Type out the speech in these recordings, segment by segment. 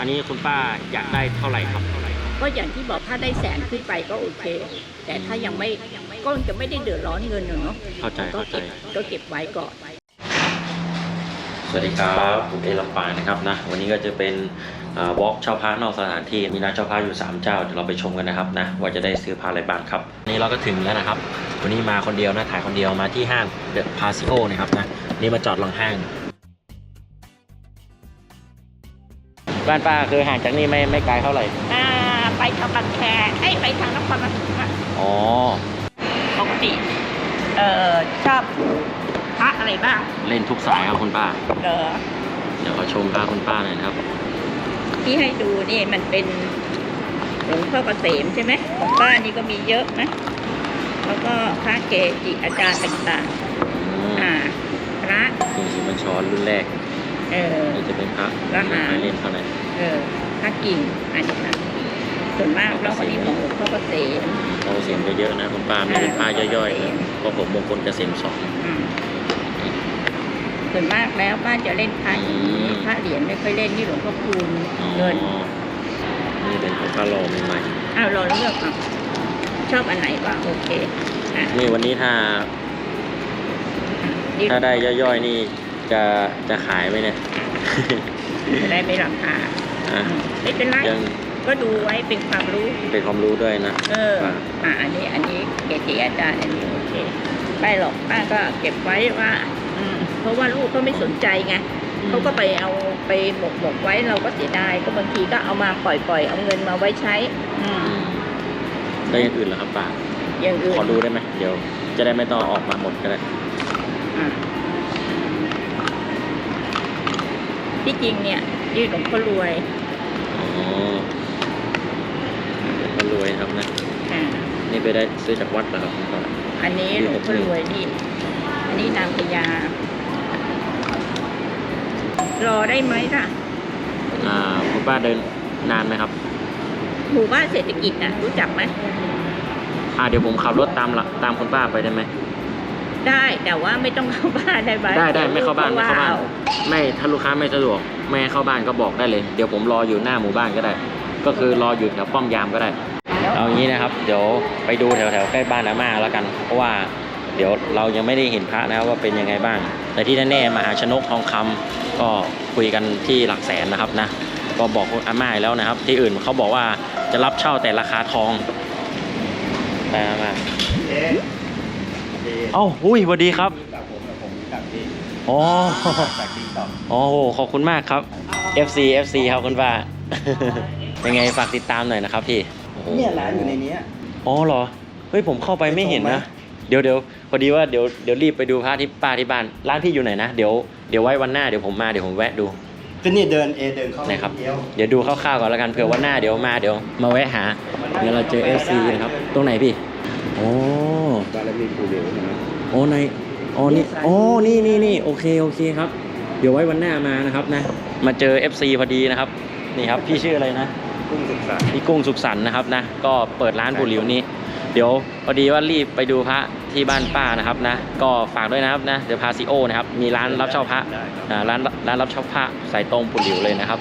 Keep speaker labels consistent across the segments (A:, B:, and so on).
A: อันนี้คุณป้าอยากได้เท่าไหร่ครับ
B: ก็อย่างที่บอกถ้าได้แสนขึ้นไปก็โอเค แต่ถ้ายังไม่ก็จะไม่ได้เดือดร้อนเงินอะเนาะ
A: เข้าใจ
B: ก็
A: เข้าใจ
B: เก็บก็เก็บไว้ก่อน
A: สวัสดีครับผมเอลำปางนะครับนะวันนี้ก็จะเป็นวอล์กเช่าพระนอกสถานที่มีนัดเช่าพระอยู่ 3 เจ้าเดี๋ยวเราไปชมกันนะครับนะว่าจะได้ซื้อพระอะไรบ้างครับนี่เราก็ถึงแล้วนะครับ วันนี้มาคนเดียวนะถ่ายคนเดียวมาที่ห้างเดอะพาซิโอนะครับนะนี่มาจอดหลังห้าง บ้านป้าคือห่างจากนี่ไม่ไม่ไกลเท่าไหร่
B: อ่าไปทางบางแคไอ้ยไปทางนครปฐมอะ
A: อ๋อ
B: ปกติเอ่อชอบพระอะไรบ้าง
A: เล่นทุกสายครับคุณป้า
B: เออ
A: เดี๋ยวขอชมพระคุณป้าหน่อยนะครับ
B: ที่ให้ดูนี่มันเป็นหลวงพ่อเกษมใช่ไหมของป้านี่ก็มีเยอะนะแล้วก็พระเกจิอาจารย์ต่างๆอ่าพระ
A: จริงๆมันช้อนรุ่นแรก
B: เออ
A: นี่จะเป็นพระ
B: ราคา
A: เล่นเท่าไหร่
B: เออพระกิ่งอันนี้นะส่วนมากเราคนนี้ของหลวงพ่อเกษม
A: เราเสียงไปเยอะนะคุณป้าไม่ได้พระย่อยๆนะเพราะผมมงคลเกษมสอง
B: อืมส่วนมากแล้วป้าจะเล่นพระอย่างนี้
A: อืม
B: พระเหรียญไม่ค่อยเล่นที่หลวงพ่อคูณ
A: อ๋อ
B: เงิน
A: นี่เป็นของพระรอใหม่
B: อ้าวเราเลือกเอาชอบอันไหนก็โอเคอะ
A: ๆนี่วันนี้ถ้า
B: นี่
A: ถ้าได้ย่อยๆนี่จะจะขายไหมเนี่ย
B: จะได้ไม่ราคา
A: อะ
B: อืมไม่เป็นไร
A: ยัง
B: ก็ดูไว้เป็นความรู้
A: เป็นความรู้ด้วยนะ
B: เออ
A: ว่า
B: อะอันนี้อันนี้เกจิอาจารย์อันนี้โอเคไม่หรอกป้าก็เก็บไว้ว่าอืมเพราะว่าลูกก็ไม่สนใจไงเขาก็ไปเอาไปหมกหมกไว้เราก็เสียดายก็บางทีก็เอามาปล่อยปล่อยเอาเงินมาไว้ใช้อืม
A: อืมได้อย่างอื่นเหรอครับป้า
B: อย่างอื่น
A: ขอดูได้ไหมเดี๋ยว จะได้ไม่ต้องเอาออกมาหมดก็ได้
B: อะที่จริงเนี่ยที่หลวงพ่อรวย
A: อ๋อก็รวยครับนะ
B: อ่า
A: นี่ไปได้ซื้อจากวัดเหรอครับคุณป้า
B: อันนี้หลวงพ่อรวยนี่ อันนี้นางพญารอได้ไหมล่ะ
A: อ่าคุณป้าเดินนานไหมครับ
B: หมู่บ้านเศรษฐกิจนะรู้จักไหม
A: อ่าเดี๋ยวผมขับรถตามหลังตามคุณป้าไปได้ไหม
B: ได้แต่ว่าไม่ต้องเข้าบ้านได้ไหม
A: ได้ได้ไม่เข้าบ้านไม่เข้าบ้าน
B: ว่
A: ไม่ถ้าลูกค้าไม่สะดวก ไม่ให้เข้าบ้านก็บอกได้เลย เดี๋ยวผมรออยู่หน้าหมู่บ้านก็ได้ ก็คือรออยู่แถวป้อมยามก็ได้
B: แล้ว
A: เอางี้นะครับ เดี๋ยวไปดูแถวแถวๆใกล้บ้านอาม่าแล้วกัน เพราะว่าเดี๋ยวเรายังไม่ได้เห็นพระนะครับว่าเป็นยังไงบ้าง แต่ที่แน่ๆมหาชนกทองคำก็คุยกันที่หลักแสนนะครับนะ ก็บอกคุณอาม่าแล้วนะครับ ที่อื่นเขาบอกว่าจะรับเช่าแต่ราคาทองไปอาม่าเอ้าอุ้ยสวัสดีครับ
C: กับผมกับผมกับที่
A: อ๋อ
C: จากที่ ต่อ
A: โอ้โหขอบคุณมากครับ FC FC ครับคุณป้ายังไงฝากติดตามหน่อยนะครับพี่โอ้โห
C: เนี่ยร้านอยู่ในเนี้ย
A: อ๋อเหรอ เฮ้ยผมเข้าไปไม่เห็นนะ เดี๋ยวเดี๋ยวพอดีว่าเดี๋ยวเดี๋ยวรีบไปดูพระที่ป้าที่บ้าน ร้านพี่อยู่ไหนนะ เดี๋ยวเดี๋ยวไว้วันหน้าเดี๋ยวผมมาเดี๋ยวผมแวะดู
C: ก็นี่เดินเอเดินเข้า
A: นะครับ
C: เดียว
A: เดี๋ยวดูคร่าวๆก่อนแล้วกันเผื่อวันหน้าเดี๋ยวมาเดี๋ยวมาแวะหาเดี๋ยวเราเจอ FC นะครับ ตรงไหนพี่ โอ้
C: บารมีปูเหลวนะ
A: โอ้ใน อ๋อนี่ อ๋อ นี่นี่นี่โอเค โอเคครับ เดี๋ยวไว้วันหน้ามานะครับนะ มาเจอ FC พอดีนะครับ นี่ครับ พี่ชื่ออะไรนะ
C: กุ้งศึกษา
A: พี่กุ้งสุขสันต์นะครับนะ ก็เปิดร้านปูหลิวนี้ เดี๋ยวพอดีว่ารีบไปดูพระที่บ้านป้านะครับนะ ก็ฝากด้วยนะครับนะ เดี๋ยวพาซิโอนะครับ มีร้านรับเช่าพระ
C: ได้ครับ
A: อ่าร้านร้านรับเช่าพระสายตรงปูหลิวเลยนะครับ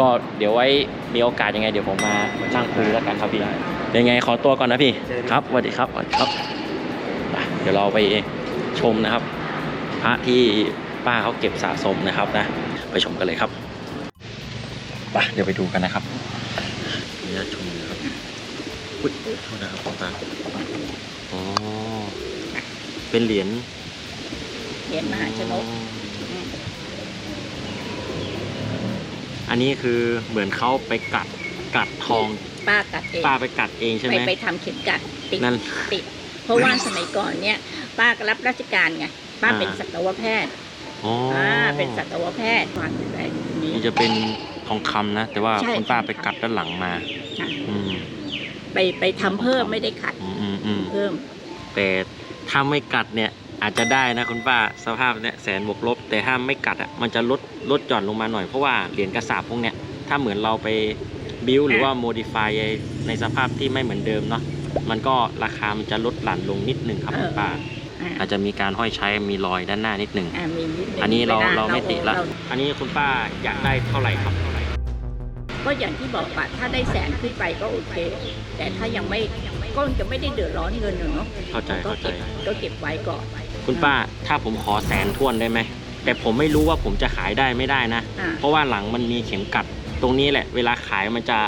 A: ก็เดี๋ยวไว้มีโอกาสยังไง เดี๋ยวผมมานั่งคุยแล้วกันครับพี่ ยังไงขอตัวก่อนนะพี่ครับสวัสดีครับสวัสดีครับไปเดี๋ยวเราไปชมนะครับ พระที่ ป้าเขาเก็บสะสมนะครับนะ ไปชมกันเลยครับไปเดี๋ยวไปดูกันนะครับขออนุญาตชมนะครับอุ้ยโทษนะครับคุณป้าอ๋อเป็นเหรียญ
B: เหรียญมหาชนก
A: อ๋ออันนี้คือเหมือนเขาไปกัดกัดทอง
B: ป้ากัดเอง
A: ป้าไปกัดเองใช่ไห
B: ไป
A: ม
B: ไปทำเข็มกัดติด
A: นั่น
B: ติด เพราะว่าสมัยก่อนเนี่ย ป้าก็รับราชการไง ป้า
A: อ่า
B: เป็นสัตวแพทย์
A: อ๋ออ
B: อ่าเป็นสัตวแพทย์วางอยู่ในนี้
A: นี่จะเป็นทองคำนะ แต่ว่า
B: ใช่
A: คุณป้า
B: ใช่
A: ไปกัดด้านหลังมา
B: ค่ะ
A: อืม
B: ไปไปทำเพิ่มไม่ได้ขัด
A: อืมอืมอืม
B: เพิ่ม
A: แต่ถ้าไม่กัดเนี่ย อาจจะได้นะคุณป้าสภาพเนี่ยแสนบวกลบ แต่ถ้าไม่กัดอะมันจะลดลดหย่อนลงมาหน่อยเพราะว่าเหรียญกระสาบพวกเนี้ยถ้าเหมือนเราไปบิวหรือว่าโมดิฟายในสภาพที่ไม่เหมือนเดิมเนาะมันก็ราคามันจะลดหลั่นลงนิดหนึ่งครับคุณป้า
B: อ่า
A: อาจจะมีการห้อยใช้มีรอยด้านหน้านิดหนึ่ง
B: อ่ามีนิดหง
A: อันนี้เรา
B: วล
A: เราไม่ติละ
B: เรา
A: อันนี้คุณป้าอยากได้เท่าไหร่ครับ
B: ก็อย่างที่บอกอะถ้าได้แสนขึ้นไปก็โอเค แต่ถ้ายังไม่ก็จะไม่ได้เดือดร้อนเงินอะเนาะ
A: เข้าใจ
B: ก็
A: เข้าใจ
B: เก็บก็เก็บไว้ก่อน
A: คุณป้าถ้าผมขอแสนทวนได้ไหมแต่ผมไม่รู้ว่าผมจะขายได้ไม่ได้นะ
B: อ่า
A: เพราะว่าหลังมันมีเข็มกัดตรงนี้แหละ เวลาขายมันจะ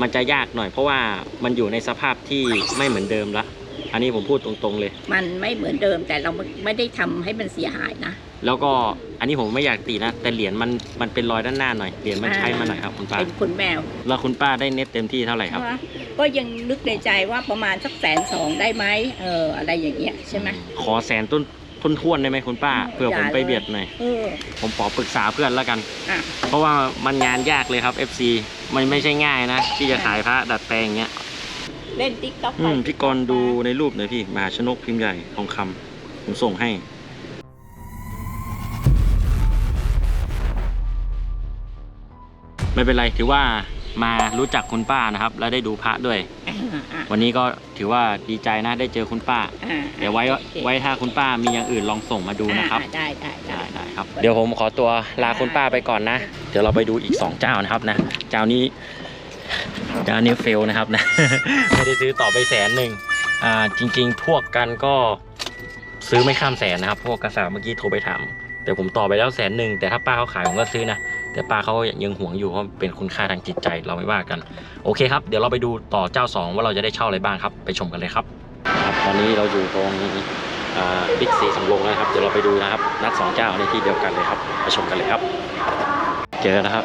A: มันจะยากหน่อย เพราะว่ามันอยู่ในสภาพที่ไม่เหมือนเดิมละ อันนี้ผมพูดตรงๆเลย
B: มันไม่เหมือนเดิมแต่เราไม่ได้ทำให้มันเสียหายนะ
A: แล้วก็อันนี้ผมไม่อยากตีนะ แต่เหรียญมันมันเป็นรอยด้านหน้าหน่อยเหรียญมันใช้มาหน่อยครับคุณป้า
B: เป็นคุณแมว
A: แล้วคุณป้าได้เน็ตเต็มที่เท่าไหร่ครับ
B: นะก็ยังนึกในใจว่าประมาณสักแสนสองได้ไหมเอออะไรอย่างเงี้ยใช่ไหม
A: ขอแสนต้นทุนทวนได้ไหมคุณป้าเผื่อผมไปเบียดหน่อย
B: เออ
A: ผมขอปรึกษาเพื่อนแล้วกัน
B: อะ
A: เพราะว่ามันงานยากเลยครับ FC มันไม่ใช่ง่ายนะ ที่จะขายพระดัดแปลงอย่างเงี้ย
B: เล่นติ๊กต็อก
A: อืมพี่กรณ์ดูในรูปหน่อยพี่มหาชนกพิมพ์ใหญ่ทองคำผมส่งให้ ไม่เป็นไรถือว่ามารู้จักคุณป้านะครับ แล้วได้ดูพระด้วยวันนี้ก็ถือว่าดีใจนะได้เจอคุณป้าเดี๋ยวไว้ไว้ถ้าคุณป้ามีอย่างอื่นลองส่งมาดูนะครับ
B: ได้ได้ได้
A: ได้ได้ครับ เดี๋ยวผมขอตัวลาคุณป้าไปก่อนนะ เดี๋ยวเราไปดูอีก 2 เจ้านะครับนะ เจ้านี้เจ้านี้เฟลนะครับนะไม่ได้ซื้อต่อไปแสนหนึ่งอ่าจริง ๆ พวกกันก็ซื้อไม่ข้ามแสนนะครับ พวกกระสาเมื่อกี้โทรไปถาม แต่ผมต่อไปแล้วแสนหนึ่งแต่ถ้าป้าเขาขายผมก็ซื้อนะ แต่ป้าเขายังหวงอยู่เพราะเป็นคุณค่าทางจิตใจเราไม่ว่ากัน โอเคครับ เดี๋ยวเราไปดูต่อเจ้า 2 ว่าเราจะได้เช่าอะไรบ้างครับ ไปชมกันเลยครับครับ ตอนนี้เราอยู่ตรงบิ๊กซีสำโรงแล้วนะครับ เดี๋ยวเราไปดูนะครับ นัดสองเจ้าในที่เดียวกันเลยครับ ไปชมกันเลยครับ เจอแล้วครับ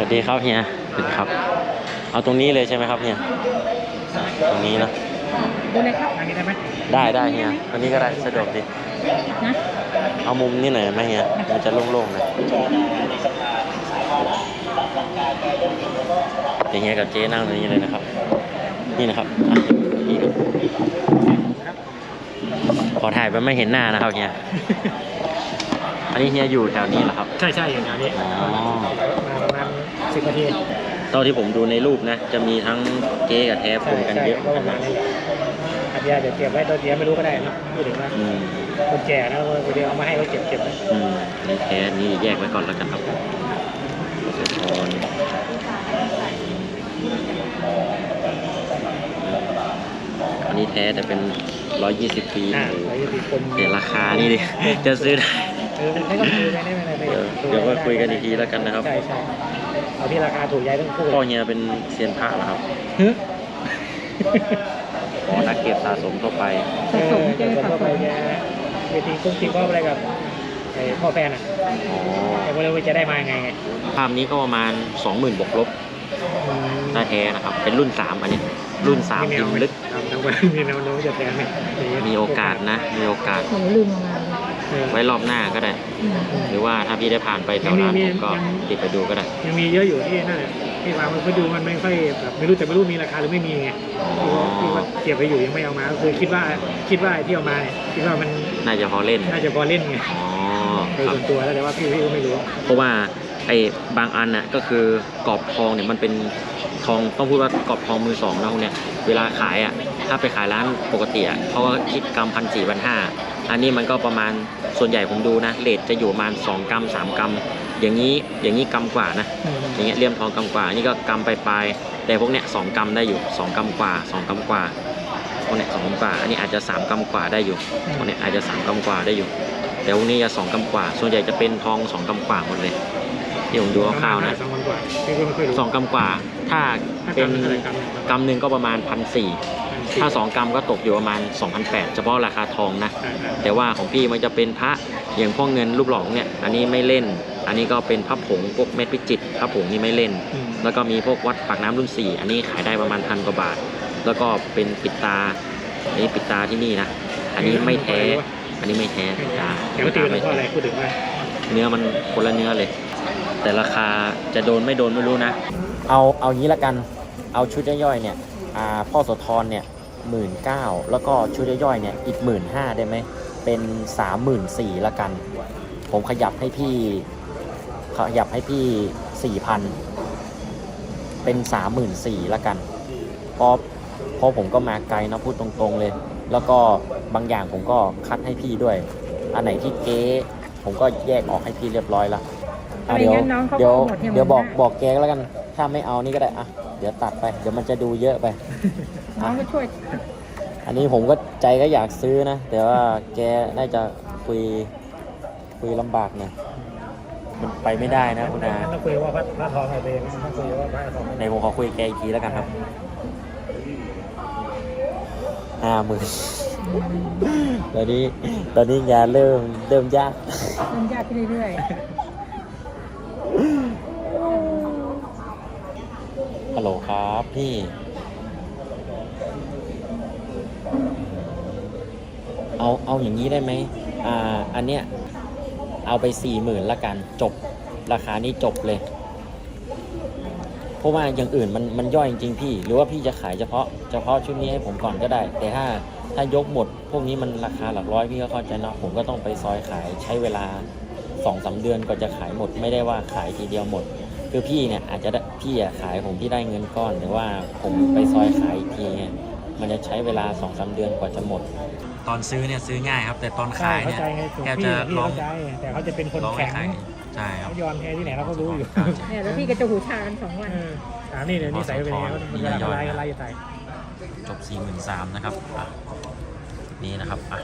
A: สวัสดีครับเฮียสวัสดีครับ เอาตรงนี้เลยใช่ไหมครับเฮียตรงนี้นะ
B: ดูเลยครับ
D: อันนี้ได้ไหม
A: ได้ได้เฮียตรงนี้ก็ได้สะดวกดี
B: นะ
A: เอามุมนี้หน่อยไหมเฮียมันจะโล่งๆหน่อยเดี๋ยวเฮียกับเจ๊นั่งตรงนี้เลยนะครับ นี่นะครับอะนี่ครับขอถ่ายไปไม่เห็นหน้านะครับเฮียอันนี้เฮียอยู่แถวนี้เหรอครับ
D: ใช่ใช่อย่างนี้
A: อ๋อ
D: มาประมาณ สิบนาที
A: เท่าที่ผมดูในรูปนะ จะมีทั้งเก๊กับแท้ป
D: ใช่
A: นกัน
D: ใช่
A: เยอะ
D: ก็ประมาณนี้แหละอาจจะเดี๋ยวเก็บไว้ตัวเดียวไม่รู้ก็ได้นะพูดถึงว่า
A: อืม
D: คนแก่นะคนเดียวเอามาให้เขาเก็บเก็บไว้
A: อืมนี่แท้นี่แยกไว้ก่อนแล้วกันครับเสร็จก่อนอันนี้แท้แต่เป็น 120 ปี
D: อ่า
A: โอ้โห
D: ไว้ที่คน
A: เดี๋ยวราคานี่ดิ จะซื้อได้
D: เออไม่ต้องคุยไม่ได้ไม่ได้ไม่
A: เดี๋ยว
D: ได้
A: เดี๋ยวก็คุยกันอีกทีแล้วกันนะครับ
D: ใช่ใช่ เอาที่ราคาถูกใจทั้งคู่
A: พ่อเฮียเป็นเซียนพระเหรอครับ
D: ฮึ
A: อ๋อนักเก็บสะสมทั่วไป
D: เออแต่ส่วนทั่วไปแกเวทีกุ้งติ๊กก็อะไรกับไอ้พ่อแฟนอะ
A: อ๋อ
D: แต่ว่าเราจะได้มายังไงไง
A: ภาพนี้ก็ประมาณ20,000บวกลบ
D: อืม
A: ถ้าแท้นะครับ เป็นรุ่น3อันนี้ รุ่น3พิมพ์ลึก
D: ครับทั้งวันมีแนวโน้มจะแทนไหม
A: มีโอกาสนะ มีโอกาส
B: หนูลืมมา
D: เออ
A: ไว้รอบหน้าก็ได้ หรือว่าถ้าพี่ได้ผ่านไปแถวร้านผมก็ติดไปดูก็ได้
D: ยังมีเยอะอยู่ที่นั่นแหละที่วางมันก็ดูมันไม่ค่อยแบบไม่รู้แต่ไม่รู้มีราคาหรือไม่มีไง
A: อ๋อ
D: ที่ว่าที่ว่าเก็บไปอยู่ยังไม่เอามาก็คือคิดว่าคิดว่าไอ้ที่เอามาเนี่ยคิดว่ามัน
A: น่าจะพอเล่น
D: น่าจะพอเล่นไง
A: อ๋อ
D: โดย
A: ครับ
D: ส่วนตัวแล้วแต่ว่าพี่พี่ก็ไม่รู้
A: เพราะว่าไอ้บางอันน่ะก็คือกรอบทองเนี่ยมันเป็นทองต้องพูดว่ากรอบทองมือสองนะพวกเนี้ยเวลาขายอะถ้าไปขายร้านปกติอะเขาก็คิดกรัมพันสี่พันห้า อันนี้มันก็ประมาณส่วนใหญ่ผมดูนะเลทจะอยู่ประมาณสองกรัมสามกรัม อย่างนี้อย่างนี้กรัมกว่านะ อย่างเงี้ยเลี่ยมทองกำกว่านี่ก็กำปลายๆแต่พวกเนี้ยสองกำได้อยู่สองกำกว่าสองกำกว่าพวกเนี้ยสองกำกว่า อันนี้อาจจะสามกำกว่าได้อยู่พวกเนี้ยอาจจะสามกำกว่าได้อยู่ แต่พวกนี้จะสองกำกว่า ส่วนใหญ่จะเป็นทองสองกำกว่าหมดเลยที่ผมดูคร่าวๆนะ
D: สองพันกว่าพี่ก็ไม่ค่อยรู้
A: สองกำกว่าถ้า
D: ถ้า
A: เป็น
D: กำเท่าไหร่กำหนึ่ง
A: กำหนึ่งก็ประมาณพันสี่ ถ้าสองกำก็ตกอยู่ประมาณสองพันแปดเฉพาะราคาทองนะ
D: อ่าอ่า
A: แต่ว่าของพี่มันจะเป็นพระอย่างพวกเงินรูปหล่อเนี่ย อันนี้ไม่เล่น อันนี้ก็เป็นพระผงพวกเม็ดพิจิตรพระผงนี่ไม่เล่น
D: อืม
A: แล้วก็มีพวกวัดปากน้ำรุ่น 4 อันนี้ขายได้ประมาณพันกว่าบาท แล้วก็เป็นปิดตา อันนี้ปิดตาที่นี่นะ อันนี้ไม่แท้ อันนี้ไม่แท้ปิดตา
D: แต่ว่าตีกันเพราะอะไรพูดถึงว่า
A: เนื้อมันคนละเนื้อเลย แต่ราคาจะโดนไม่โดนไม่รู้นะ เอาเอางี้ละกัน เอาชุดย่อยๆเนี่ยอ่าพ่อโสธรเนี่ย หมื่นเก้าแล้วก็ชุดย่อยๆเนี่ยอีกหมื่นห้าได้ไหม เป็นสามหมื่นสี่ละกัน ผมขยับให้พี่ ขยับให้พี่สี่พันเป็นสามหมื่นสี่ละกันเพราะเพราะผมก็มาไกลนะพูดตรงๆเลย แล้วก็บางอย่างผมก็คัดให้พี่ด้วย อันไหนที่เก๊ผมก็แยกออกให้พี่เรียบร้อยละอะเดี๋ยว
E: ไม่งั้นน้องเขา
A: เดี๋ยว
E: ก็หมดเนี่ย
A: เดี๋ยวบอก
E: หมดหน้า
A: บอกแกก็แล้วกัน ถ้าไม่เอานี่ก็ได้อะ เดี๋ยวตัดไป เดี๋ยวมันจะดูเยอะไป
E: น้องก็ช่วย
A: อันนี้ผมก็ใจก็อยากซื้อนะ แต่ว่าแกน่าจะคุยคุยลำบากหน่อยมันไปไม่ได้นะคุณอา
D: ต้องคุยว่าพระพระทองเอาไปเองต้องคุยว่าพระทอง
A: ในผมขอคุยกับแกอีกทีแล้วกันครับห้าหมื่นตอนนี้ ตอนนี้งานเริ่ม เริ่มยาก
E: มันยากขึ้นเรื่อย
A: ฮัลโหลครับพี่ เอาเอาอย่างนี้ได้ไหมอ่าอันเนี้ยเอาไปสี่หมื่นละกันจบราคานี้จบเลย เพราะว่าอย่างอื่นมันมันย่อยจริงๆพี่ หรือว่าพี่จะขายเฉพาะเฉพาะชุดนี้ให้ผมก่อนก็ได้ แต่ถ้าถ้ายกหมด พวกนี้มันราคาหลักร้อยพี่ก็เข้าใจเนาะผมก็ต้องไปซอยขายใช้เวลาสองสาเดือนกว่าจะขายหมด ไม่ได้ว่าขายทีเดียวหมด คือพี่เนี่ยอาจจะได้พี่อะขายผมพี่ได้เงินก้อน แต่ว่าผมไปซอยขายอีกทีเนี่ยมันจะใช้เวลาสองสาเดือนกว่าจะหมด ตอนซื้อเนี่ยซื้อง่ายครับ แต่ตอน
D: ใช่
A: ขาย
D: เข้า
A: เนี่ย
D: ใจไงถูก
A: แทบ
D: พี่
A: จะ
D: พี่
A: ร้อง
D: เข้าใจแต่เขาจะเป็นคน
A: ร้องให้
D: แข็ง
A: ขายใช่ครับ
D: เขายอมแพ้ที่ไหนเราก็รู้อยู่
E: ๆเนี่ยแล้วพี่ก็จะหูชากันสองวัน
D: เออถามนี่เดี๋ยวนิสัยเป็นยังไงมันเวลาอะไรอะไรจะใส่
A: จบ4 3 0 0 0นะครับอะนี่นะครับอะ